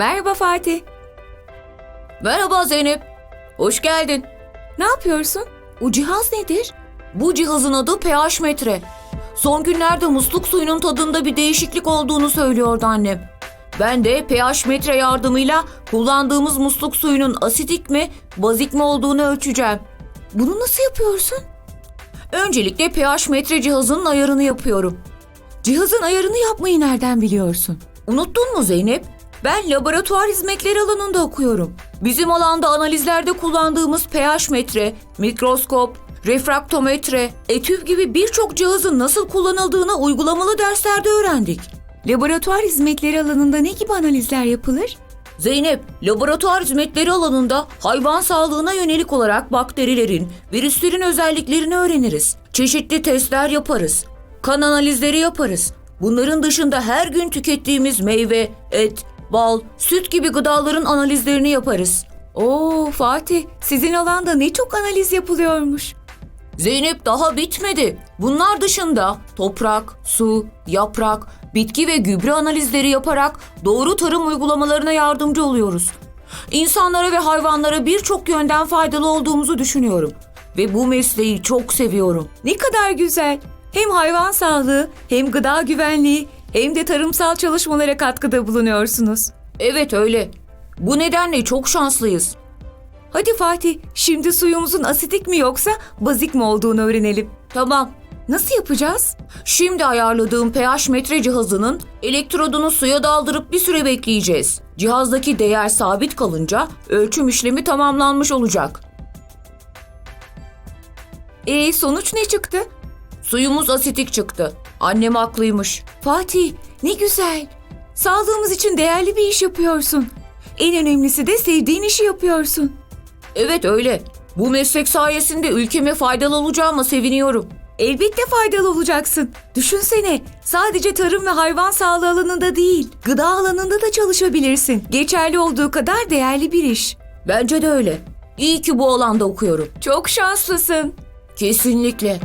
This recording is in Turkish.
Merhaba Fatih. Merhaba Zeynep. Hoş geldin. Ne yapıyorsun? O cihaz nedir? Bu cihazın adı pH metre. Son günlerde musluk suyunun tadında bir değişiklik olduğunu söylüyordu annem. Ben de pH metre yardımıyla kullandığımız musluk suyunun asitik mi, bazik mi olduğunu ölçeceğim. Bunu nasıl yapıyorsun? Öncelikle pH metre cihazının ayarını yapıyorum. Cihazın ayarını yapmayı nereden biliyorsun? Unuttun mu Zeynep? Ben laboratuvar hizmetleri alanında okuyorum. Bizim alanda analizlerde kullandığımız pH metre, mikroskop, refraktometre, etüv gibi birçok cihazın nasıl kullanıldığını uygulamalı derslerde öğrendik. Laboratuvar hizmetleri alanında ne gibi analizler yapılır? Zeynep, laboratuvar hizmetleri alanında hayvan sağlığına yönelik olarak bakterilerin, virüslerin özelliklerini öğreniriz. Çeşitli testler yaparız. Kan analizleri yaparız. Bunların dışında her gün tükettiğimiz meyve, et, bal, süt gibi gıdaların analizlerini yaparız. Oo Fatih, sizin alanda ne çok analiz yapılıyormuş. Zeynep daha bitmedi. Bunlar dışında toprak, su, yaprak, bitki ve gübre analizleri yaparak doğru tarım uygulamalarına yardımcı oluyoruz. İnsanlara ve hayvanlara birçok yönden faydalı olduğumuzu düşünüyorum ve bu mesleği çok seviyorum. Ne kadar güzel. Hem hayvan sağlığı, hem gıda güvenliği, hem de tarımsal çalışmalara katkıda bulunuyorsunuz. Evet öyle. Bu nedenle çok şanslıyız. Hadi Fatih, şimdi suyumuzun asitik mi yoksa bazik mi olduğunu öğrenelim. Tamam. Nasıl yapacağız? Şimdi ayarladığım pH metre cihazının elektrodunu suya daldırıp bir süre bekleyeceğiz. Cihazdaki değer sabit kalınca ölçüm işlemi tamamlanmış olacak. E sonuç ne çıktı? Suyumuz asitik çıktı. Annem haklıymış. Fatih, ne güzel. Sağlığımız için değerli bir iş yapıyorsun. En önemlisi de sevdiğin işi yapıyorsun. Evet öyle. Bu meslek sayesinde ülkeme faydalı olacağıma seviniyorum. Elbette faydalı olacaksın. Düşünsene, sadece tarım ve hayvan sağlığı alanında değil, gıda alanında da çalışabilirsin. Geçerli olduğu kadar değerli bir iş. Bence de öyle. İyi ki bu alanda okuyorum. Çok şanslısın. Kesinlikle.